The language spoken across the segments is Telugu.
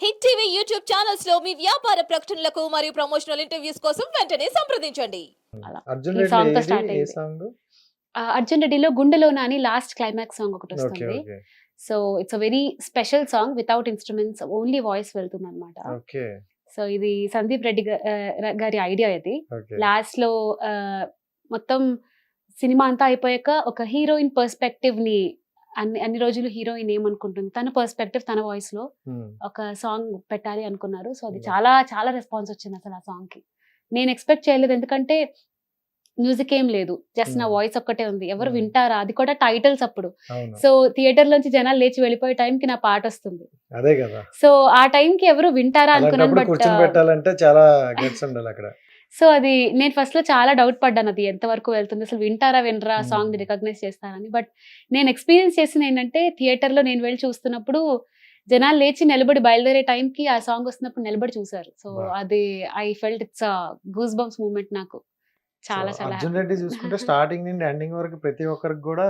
హిట్ టీవీ యూట్యూబ్ ఛానల్స్లో మీ వ్యాపార ప్రకటనలకు మరియు ప్రమోషనల్ ఇంటర్వ్యూస్ కోసం వెంటనే సంప్రదించండి. అర్జున్ ఈ రెడ్డి song తో అయింది. సాంగ్ ఆ, అర్జున్ రెడ్డిలో గుండెలోన అని లాస్ట్ క్లైమాక్స్ సాంగ్ ఒకటి ఓకే వస్తుంది. Okay so it's a very special song without instruments only voice వెళ్తుంది అనమాట ఓకే సో ఇది సందీప్ రెడ్డి గా- ఆ, గారి ఐడియా ఇది. ఓకే లాస్ట్లో ఆ, మొత్తం సినిమా అంతా అయిపోయాక ఒక హీరోయిన్ పర్స్పెక్టివ్ని అన్ని అన్ని రోజులు హీరోయిన్ ఏమనుకుంటుంది? తన పర్స్పెక్టివ్ తన వాయిస్లో ఒక సాంగ్ పెట్టాలి అనుకున్నారు. సో అది. చాలా చాలా రెస్పాన్స్ వచ్చింది అసలు ఆ సాంగ్కి. నేను ఎక్స్పెక్ట్ చేయలేదు. ఎందుకంటే మ్యూజిక్ ఏం లేదు. జస్ట్ నా. వాయిస్ ఒక్కటే ఉంది. ఎవరు. వింటారా? అది కూడా టైటిల్స్ అప్పుడు. సో థియేటర్ లోంచి జనాలు లేచి వెళ్ళిపోయే time కి నా పాట వస్తుంది. అదే కదా. సో ఆ time కి ఎవరు వింటారా అనుకున్నాను బట్ పెట్టాలంటే చాలా అక్కడ. సో అది నేను ఫస్ట్లో చాలా డౌట్ పడ్డాను అది ఎంత వరకు వెళ్తుంది అసలు వింటారా వినరా. సాంగ్ రికగ్నైజ్ చేస్తారని బట్ నేను ఎక్స్పీరియన్స్ చేసింది ఏంటంటే థియేటర్లో నేను వెళ్ళి చూస్తున్నప్పుడు జనాలు లేచి నిలబడి బయలుదేరే time కి ఆ సాంగ్ వస్తున్నప్పుడు నిలబడి చూసారు సో. అది I felt it's goose bumps moment నాకు. చాలా చాలా చూసుకుంటే స్టార్టింగ్ నుండి ఎండింగ్ వరకు ప్రతి ఒక్కరికి కూడా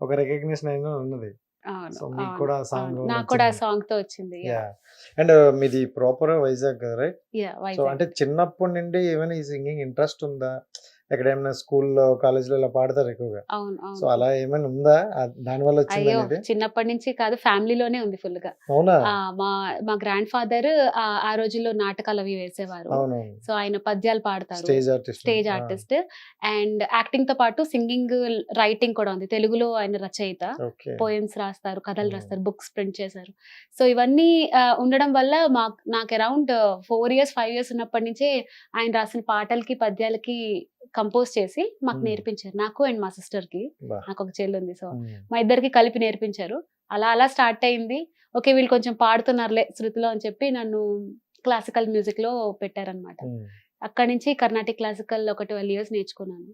ఒక రికగ్నిషన్ అయినా ఉన్నది. నాకు కూడా ఆ వచ్చింది. సాంగ్తో వచ్చింది అండ్ మీది ప్రాపర్ వైజాగ్ కదా రైట్ సో అంటే చిన్నప్పటి నుండి ఏమైనా ఈ సింగింగ్ ఇంట్రెస్ట్ ఉందా? ఎక్కడ ఏమైనా స్కూల్లో కాలేజ్లో ఇలా పాడతారు ఎక్కువగా. సో అలా ఏమైనా ఉందా? దాని వల్ల అయ్యో! చిన్నప్పటి నుంచి కాదు ఫ్యామిలీలోనే ఉంది ఫుల్గా అవునా మా మా గ్రాండ్ ఫాదర్ ఆ రోజుల్లో నాటకాలు అవి వేసేవారు. సో ఆయన పద్యాలు పాడతారు. Stage artist. Stage artist. And యాక్టింగ్తో పాటు సింగింగ్ రైటింగ్ కూడా ఉంది. తెలుగులో ఆయన రచయిత. పోయమ్స్ రాస్తారు కథలు. రాస్తారు బుక్స్ ప్రింట్ చేశారు. సో ఇవన్నీ ఉండడం వల్ల మా నాకు around four years five years ఉన్నప్పటి నుంచే ఆయన రాసిన పాటలకి పద్యాలకి కంపోజ్ చేసి మాకు. నేర్పించారు నాకు అండ్ మా సిస్టర్కి. నాకు ఒక చెల్లి ఉంది సో. మా ఇద్దరికి కలిపి నేర్పించారు అలా అలా స్టార్ట్ అయింది ఓకే వీళ్ళు కొంచెం పాడుతున్నారులే శృతిలో అని చెప్పి నన్ను క్లాసికల్ మ్యూజిక్లో పెట్టారనమాట. అక్కడి నుంచి కర్ణాటిక్ క్లాసికల్ ఒక ట్వెల్వ్ ఇయర్స్ నేర్చుకున్నాను.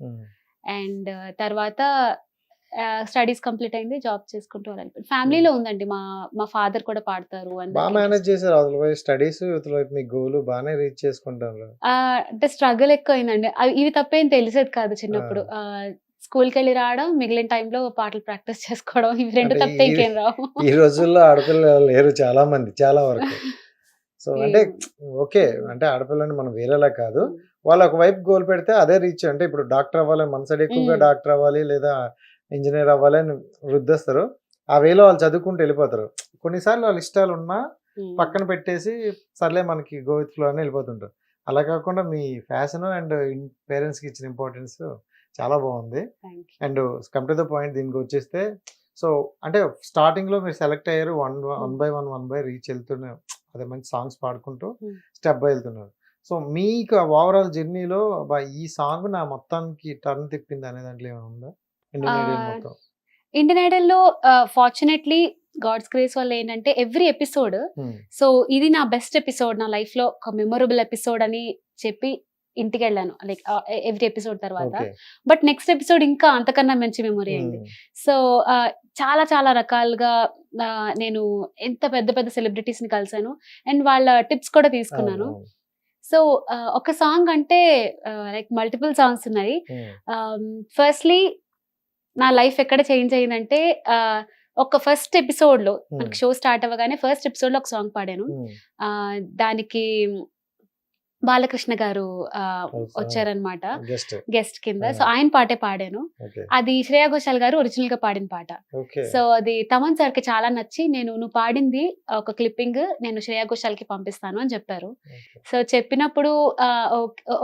అండ్ తర్వాత స్టడీస్ కంప్లీట్ అయింది జాబ్ చేసుకుంటూ వెళ్ళాలి ఫ్యామిలీలో ఉందండి మా మా ఫాదర్ కూడా పాడతారు అందరికీ బాగా మేనేజ్. చేశారు వైపు స్టడీస్ మీ గోల్ బాగానే రీచ్ చేసుకుంటారు. అంటే స్ట్రగుల్ ఎక్కువ అయిందండి ఇవి తప్పేం తెలిసేది కాదు చిన్నప్పుడు. స్కూల్కి వెళ్ళి రావడం మిగిలిన టైంలో పాటలు ప్రాక్టీస్ చేసుకోవడం ఇవి రెండు తప్పే ఇంకేం రావు. ఈ రోజుల్లో ఆడపిల్లలు లేరు చాలా మంది చాలా వరకు. సో అంటే ఓకే అంటే ఆడపిల్లని మనం వేరేలా కాదు. వాళ్ళు ఒక వైపు గోల్ పెడితే అదే రీచ్ అంటే ఇప్పుడు డాక్టర్ అవ్వాలి మన సైడ్ ఎక్కువగా. డాక్టర్ అవ్వాలి లేదా ఇంజనీర్ అవ్వాలి అని వృద్ధిస్తారు. ఆ వేలో వాళ్ళు చదువుకుంటూ వెళ్ళిపోతారు. కొన్నిసార్లు వాళ్ళ ఇష్టాలు ఉన్నా. పక్కన పెట్టేసి సర్లే మనకి గో విత్ ఫ్లో అని వెళ్ళిపోతుంటారు. అలా కాకుండా మీ ఫ్యాషన్ అండ్ పేరెంట్స్కి ఇచ్చిన ఇంపార్టెన్స్ చాలా బాగుంది. And come to the point దీనికి వచ్చేస్తే సో అంటే స్టార్టింగ్లో మీరు సెలెక్ట్ అయ్యారు one one by one one by reach వెళ్తూనే అదే మంచి సాంగ్స్ పాడుకుంటూ. స్టెప్ బై వెళ్తున్నారు. సో మీకు ఓవరాల్ జర్నీలో ఈ సాంగ్ నా మొత్తానికి టర్న్ తిప్పింది అనే దాంట్లో ఏమైనా ఉందా? ఇండియన్ ఐడల్లో ఫార్చునేట్లీ గాడ్స్ గ్రేస్ వల్ల ఏంటంటే ఎవ్రీ ఎపిసోడ్ Hmm. సో ఇది నా బెస్ట్ ఎపిసోడ్ నా లైఫ్లో ఒక మెమొరబుల్ ఎపిసోడ్ అని చెప్పి ఇంటికి వెళ్ళాను. లైక్ ఎవ్రీ ఎపిసోడ్ తర్వాత. బట్ నెక్స్ట్ ఎపిసోడ్ ఇంకా అంతకన్నా మంచి మెమొరీ అయింది. Hmm. సో చాలా చాలా రకాలుగా నేను ఎంత పెద్ద పెద్ద సెలబ్రిటీస్ని కలిసాను అండ్ వాళ్ళ టిప్స్ కూడా తీసుకున్నాను. సో ఒక సాంగ్ అంటే లైక్ మల్టిపుల్ సాంగ్స్ ఉన్నాయి. ఫస్ట్లీ నా లైఫ్ ఎక్కడ చేంజ్ అయిందంటే ఆ, ఒక ఫస్ట్ ఎపిసోడ్లో మనకి షో స్టార్ట్ అవ్వగానే ఫస్ట్ ఎపిసోడ్లో ఒక సాంగ్ పాడాను. ఆ, దానికి బాలకృష్ణ గారు. వచ్చారనమాట గెస్ట్ కింద. సో ఆయన పాటే పాడాను. అది శ్రేయా ఘోషాల్ గారు ఒరిజినల్గా పాడిన పాట. సో అది తమన్ సార్కి చాలా నచ్చి నేను నువ్వు పాడింది ఒక క్లిప్పింగ్ నేను శ్రేయా ఘోషాల్కి పంపిస్తాను అని చెప్పారు. సో చెప్పినప్పుడు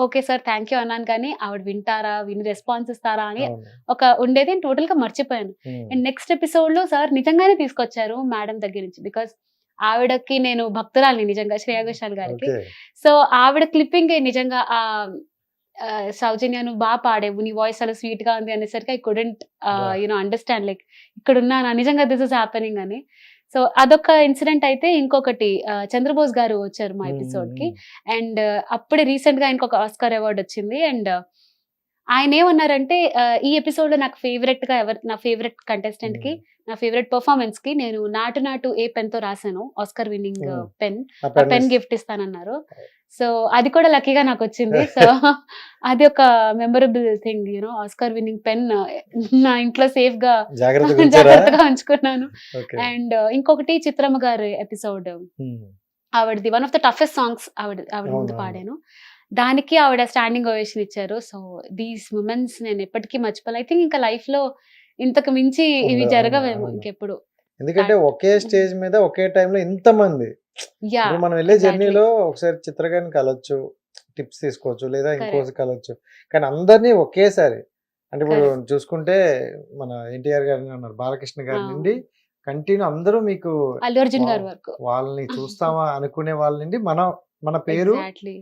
ఓకే సార్ థ్యాంక్ యూ అన్నాను కానీ ఆవిడ వింటారా విని రెస్పాన్స్ ఇస్తారా అని ఒక ఉండేది టోటల్గా మర్చిపోయాను. అండ్ నెక్స్ట్ ఎపిసోడ్లో సార్ నిజంగానే తీసుకొచ్చారు మేడం దగ్గర నుంచి బికాస్ ఆవిడకి నేను భక్తురాలిని నిజంగా శ్రేయా ఘోషాల్ గారికి. సో ఆవిడ క్లిప్పింగ్ నిజంగా ఆ సౌజన్య నువ్వు బాగా పాడేవు. నీ వాయిస్ చాలా స్వీట్గా ఉంది అనేసరికి I couldn't. You know understand like ఇక్కడ ఉన్నానా నిజంగా దిస్ ఇస్ హ్యాపెనింగ్ అని. సో అదొక ఇన్సిడెంట్ అయితే ఇంకొకటి చంద్రబోస్ గారు వచ్చారు మా ఎపిసోడ్కి. అండ్ అప్పుడే రీసెంట్గా ఆయనకు ఒక ఆస్కార్ అవార్డ్ వచ్చింది. అండ్ ఆయన ఏమన్నారంటే ఈ ఎపిసోడ్లో నాకు ఫేవరెట్గా ఎవరు నా ఫేవరెట్ కంటెస్టెంట్కి నా ఫేవరెట్ పర్ఫార్మెన్స్కి నేను నాటు నాటు ఏ పెన్తో రాశాను Oscar winning. Pen pen gift ఇస్తానన్నారు. సో అది కూడా లక్కీగా నాకు వచ్చింది. సో అది ఒక memorable thing you know Oscar winning pen నా ఇంట్లో సేఫ్గా జాగ్రత్తగా ఉంచుకున్నాను. అండ్ ఇంకొకటి చిత్రమ్మ గారి ఎపిసోడ్. ఆవిడది one of the toughest songs ఆవిడ ఆవిడ ముందు. పాడాను. దానికి ఆవిడ స్టాండింగ్ ఓవేషన్ ఇచ్చారు సో దీస్ మూమెంట్స్ నేను ఎప్పటికీ మర్చిపోలే ఐ థింక్ ఇంకా లైఫ్లో ఇంతకు మించి ఇవి జరగవేమో. ఇంకెప్పుడు ఎందుకంటే ఒకే స్టేజ్ మీద ఒకే టైంలో ఇంత మంది యా ఇప్పుడు మనం వెళ్ళే. జర్నీలో ఒకసారి చిత్రగారిని కలవచ్చు టిప్స్ తీసుకోవచ్చు లేదా ఇంకోసి Correct. కలవచ్చు కానీ అందరినీ ఒకేసారి అంటే ఇప్పుడు. చూసుకుంటే మన ఎన్టీఆర్ గారిని ఉన్నారు బాలకృష్ణ గారి. నుండి కంటిన్యూ అందరూ మీకు అల్లు అర్జున్ గారి. వరకు వాళ్ళని చూస్తామా అనుకునే వాళ్ళ నుండి మన మన పేరు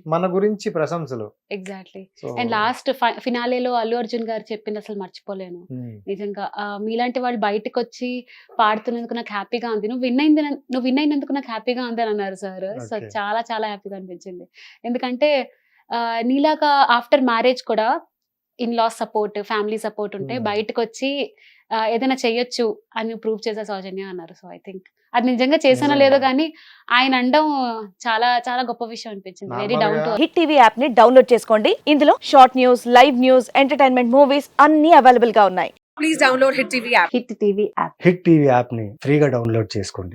మన గురించి ప్రశంసలు. ఎగ్జాక్ట్లీ అండ్ లాస్ట్ ఫినాలేలో అల్లు అర్జున్ గారు చెప్పింది అసలు మర్చిపోలేను. నిజంగా ఆ, మీలాంటి వాళ్ళు బయటకు వచ్చి పాడుతున్నందుకు నాకు హ్యాపీగా ఉంది. నువ్వు విన్ అయింది నువ్వు విన్ అయినందుకు నాకు హ్యాపీగా ఉంది అని అన్నారు సార్. సో. చాలా చాలా హ్యాపీగా అనిపించింది. ఎందుకంటే నీలాగా ఆఫ్టర్ మ్యారేజ్ కూడా in laws support family support ఉంటే Hmm. బయటకు వచ్చి ఏదైనా చెయ్యొచ్చు అని ప్రూవ్ చేసే సౌజన్య అన్నారు. సో ఐ థింక్ అది నిజంగా చేసానో. లేదో కానీ ఆయన అండం చాలా చాలా గొప్ప విషయం అనిపించింది. Very down to hit TV యాప్ని డౌన్లోడ్ చేసుకోండి. ఇందులో short news live news entertainment movies అన్ని అవైలబుల్గా ఉన్నాయి. Please download Hit TV app. Hit TV app hit TV యాప్ని ఫ్రీగా డౌన్లోడ్ చేసుకోండి.